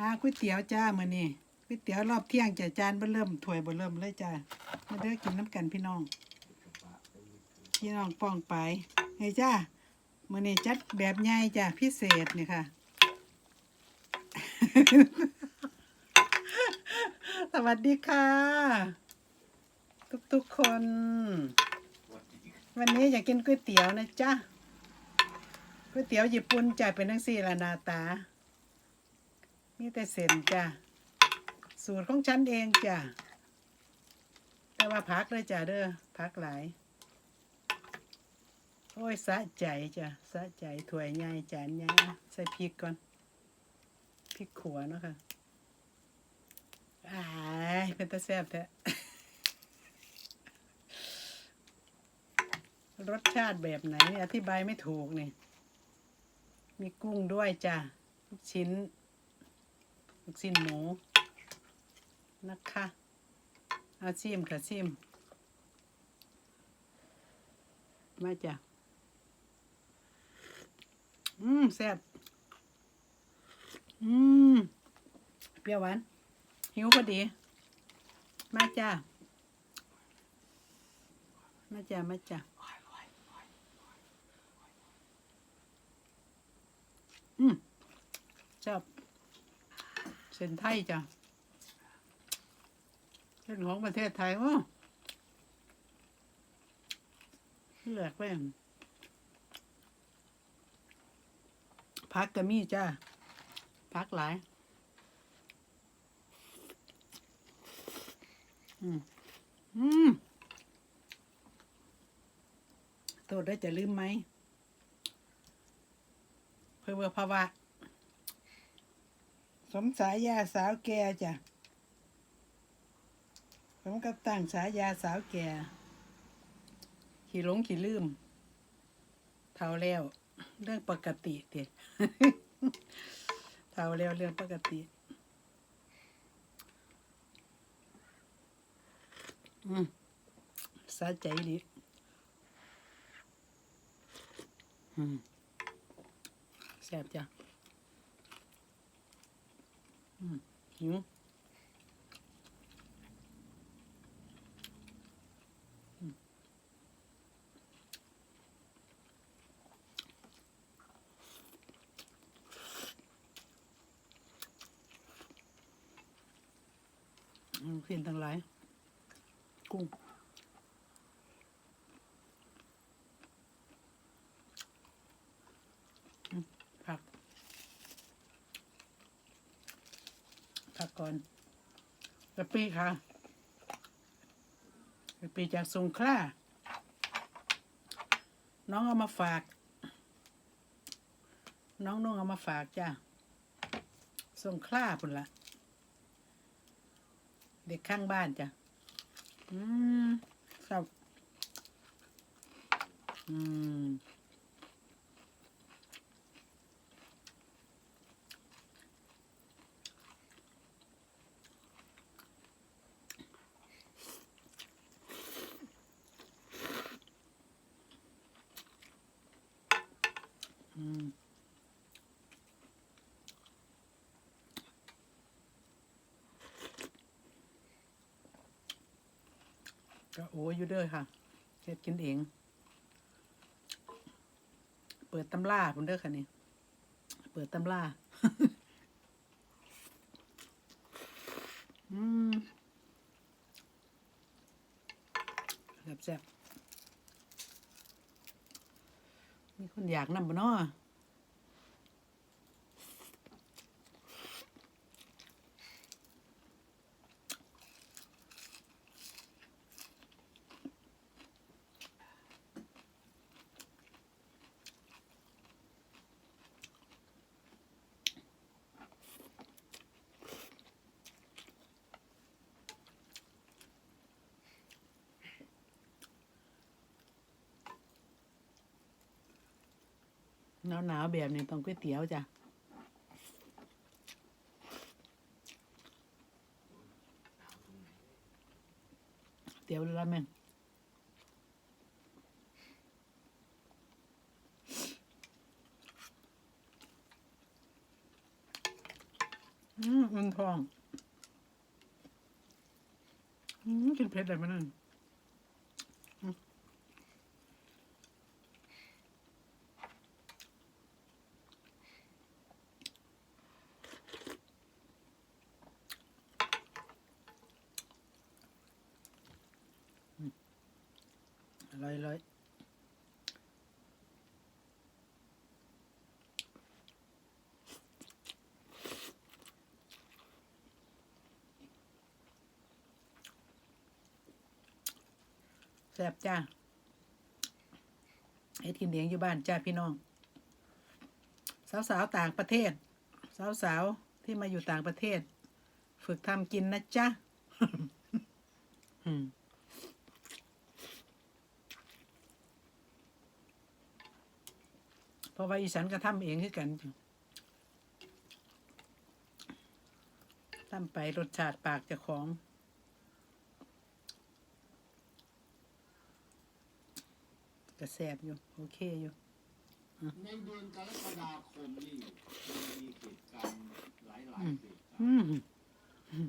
อ่าก๋วยเตี๋ยวจ้ามื้อนี้ก๋วยเตี๋ยวรอบเที่ยงจ้ะจานบ่เริ่มถ้วยบ่เริ่มเลยจ้ามาเด้อกินน้ำกันพี่น้อง พี่น้องป้องไปเฮ้ยจ้ามื้อนี้จัดแบบใหญ่จ้ะพิเศษนี่ค่ะ สวัสดีค่ะ ทุกๆคน วันนี้อยากกินก๋วยเตี๋ยวนะจ๊ะก๋วยเตี๋ยวญี่ปุ่นจ้ะเป็นทั้งสี่ละหนาตา มีแต่เส้นจ้ะ สูตรของฉันเองจ้ะ แต่ว่าพักเลยจ้ะเด้อพักหลาย โอ้ยสะใจจ้ะสะใจถ้วยใหญ่จานใหญ่ใส่พริกก่อน พริกขัวเนาะค่ะอ้ายเป็นตาแซ่บแท้รสชาติแบบไหนเนี่ยอธิบายไม่ถูกนี่ มีกุ้งด้วยจ้ะ ลูกชิ้น ลูกชิ้นหมูนะคะเอาชิมค่ะชิม มาจ้ะอืมแซ่บอืมเปรี้ยวหวาน หิวพอดี มาจ้ะมาจ้ะมาจ้ะอืมชอบ เส้นไทยจ้ะเส้นของประเทศไทยโอ้เลือกไปพักกะมีจ้าพักหลาย อืม อืมโทษได้จะลืมไหม เพื่อภาวะ สมสายยาสาวแก่จ้ะผมกับตั้งสายาสาวแก่ขี่หลงขี่ลืมเท่าแล้ว เรื่องปกติเด็ดเท่าแล้วเรื่องปกติอืมสะใจดีอืมแซ่บจ้ะ หิวอืมอืมเพียนทั้งหลายกุ้ง ผัก ผั ก่อนกะปิค่ะกะปิจากสงขลาน้องเอามาฝาก น้องน้องเอามาฝากจ้ะสงขลาพุ่นละเด็กข้างบ้านจ้ะอืมครับอืม อืม ก็โอ้อยู่เด้อค่ะเฮ็ดกินเอง เปิดตำราพุ่นเด้อค่ะนี่ เปิดตำราอืมแซ่บๆมีคนอยากนำบ่เนาะ หนาวหนาวๆแบบนี้ต้องก๋วยเตี๋ยวจ้ะเตี๋ยวราเมงอืมมันทอง อืมกินเผ็ดได้ไหมนั่น อร่อยอร่อยแซ่บจ้าเฮ็ดกินเลี้ยงอยู่บ้านจ้าพี่น้อง สาวๆต่างประเทศ สาวๆที่มาอยู่ต่างประเทศ ฝึกทำกินนะจ๊ะ อืม เพราะว่าอีสันก็ทำเองคือกันจ้ะทำไปรสชาติปากเจ้าของก็แซ่บอยู่ โอเคอยู่ในเดือนกรกฎาคมนี่มันมีเหตุการณ์หลายๆเหตุการณ์อืมอืม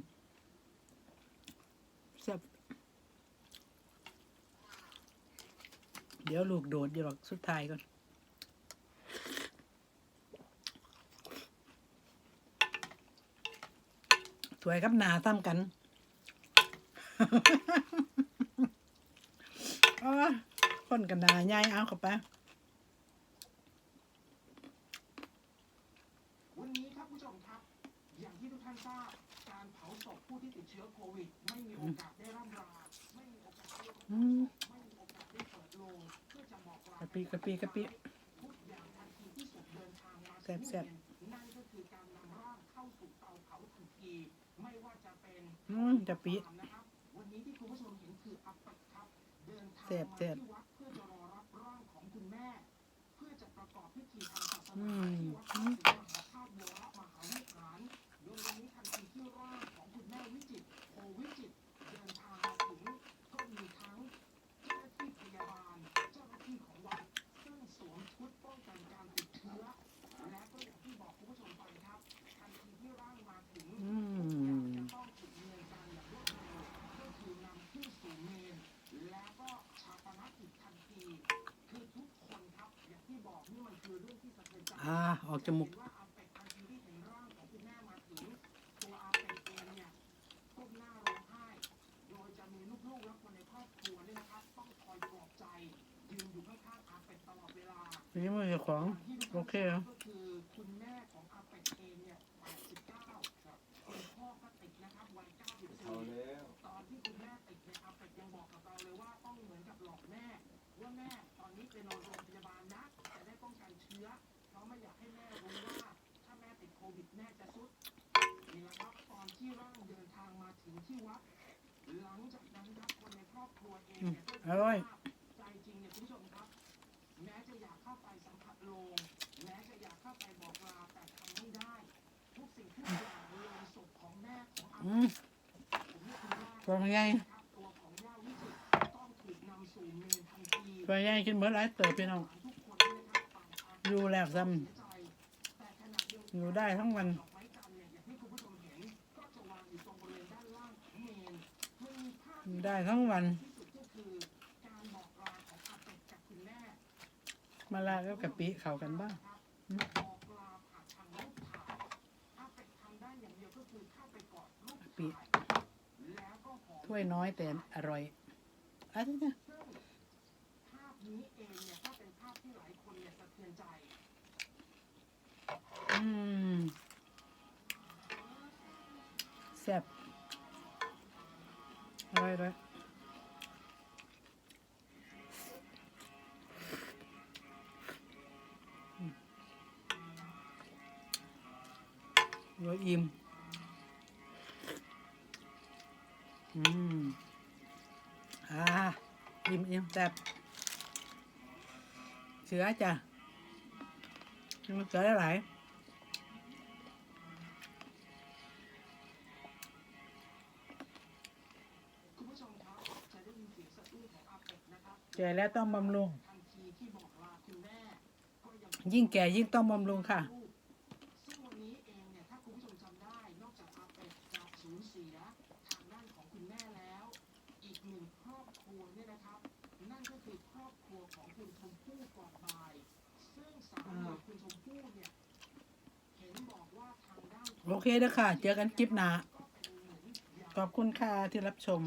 แซ่บเดี๋ยวลูกโดดอยู่หรอกสุดท้ายก่อน ถวยกับหนาซ้ำกันโอ้ยคนกันหนาใหญ่เอาเข้าไปวันนี้ครับผู้ชมครับ อย่างที่ทุกท่านทราบ การเผาศพผู้ที่ติดเชื้อโควิด ไม่มีโอกาสได้ร่ำลาไม่มีโอกาสได้อืมไม่มีโอกาสได้เปิดโลงเพื่อจะบอกลากะปิกะปิกะปิทุกอย่างทันทีที่ศพเดินทางมาแซ่บแไม่ว่าจะเป็นอืมกะปินะครับวันนี้ที่คุณผู้ชมเห็นคืออัปปักครับเดินทางแซ่บมาแซ่บที่วัดเพื่อจะรอรับร่างของคุณแม่ เพื่อจะประกอบพิธีทางศาสอืนามที่วัด นี่ยอาเป็ดยังบอกกับเราเลยว่าต้องเหมือนกับหลอกแม่ว่าแม่ตอนนี้ไปนอนโรงพยาบาลนะจะได้ป้องกันเชื้อเพราะไม่ อยากให้แม่รู้ว่าถ้าแม่ติดโควิดแม่จะสุดนี่แหละครับตอนที่ร่างเดินทางมาถึงที่วัดหลังจากนั้นครับคนในครอบครัวเองเนี่ยก็อร่อยใจจริงเนี่ยคุณผู้ชมครับ แม้จะอยากเข้าไปสัมผัสโลงแม้จะอยากเข้าไปบอกลาแต่ทำไม่ได้ ทุกสิ่งทุกอย่างโลงศพของแม่ของอาอืมผมนี่คือว่าตัวใหญ่ครับตัวของย่าวิจิตรต้องถูกนำสู่เมนทันทีตัวใหญ่กินเมื่อไรเติบพี่น้องทุก อยู่แล้วซ้เสียใจแต่ขณะเดียวำอยู่ได้ทั้งวันดอกไม้จันทร์เนี่ยอย่างที่คุณผู้ชมเห็นก็จะวางอยู่ตรงบริเวณด้านล่างของเมนมันมีภาพอยู่ที่ได้ทั้งวัน มาลากับกะปิเข้ากันบ้างกลาผ่านทางรูปถ่ายอาเป็ดทำได้อย่างเดียวก็คือเข้าไปกอดรูปกะปิถ้วยน้อยแต่อร่อยอันนี้นะซึ่งภาพนี้เองเนี่ย ทือนใจ อืมแซ่บอร่อยเลยอืมเดี๋ยอิ่ม อืม อ่า อิ่มอิ่มแซ่บเสือจ้ะ กินมะเขืแก่แล้วต้องบำรุง ยิ่งแก่ยิ่งต้องบำรุงค่ะครัวเนี่ยนะครับ นั่นก็คือครอบครัวของคุณชมพู่ก่อนมา โอเคเด้อค่ะ เจอกันคลิปหน้าขอบคุณค่ะที่รับชม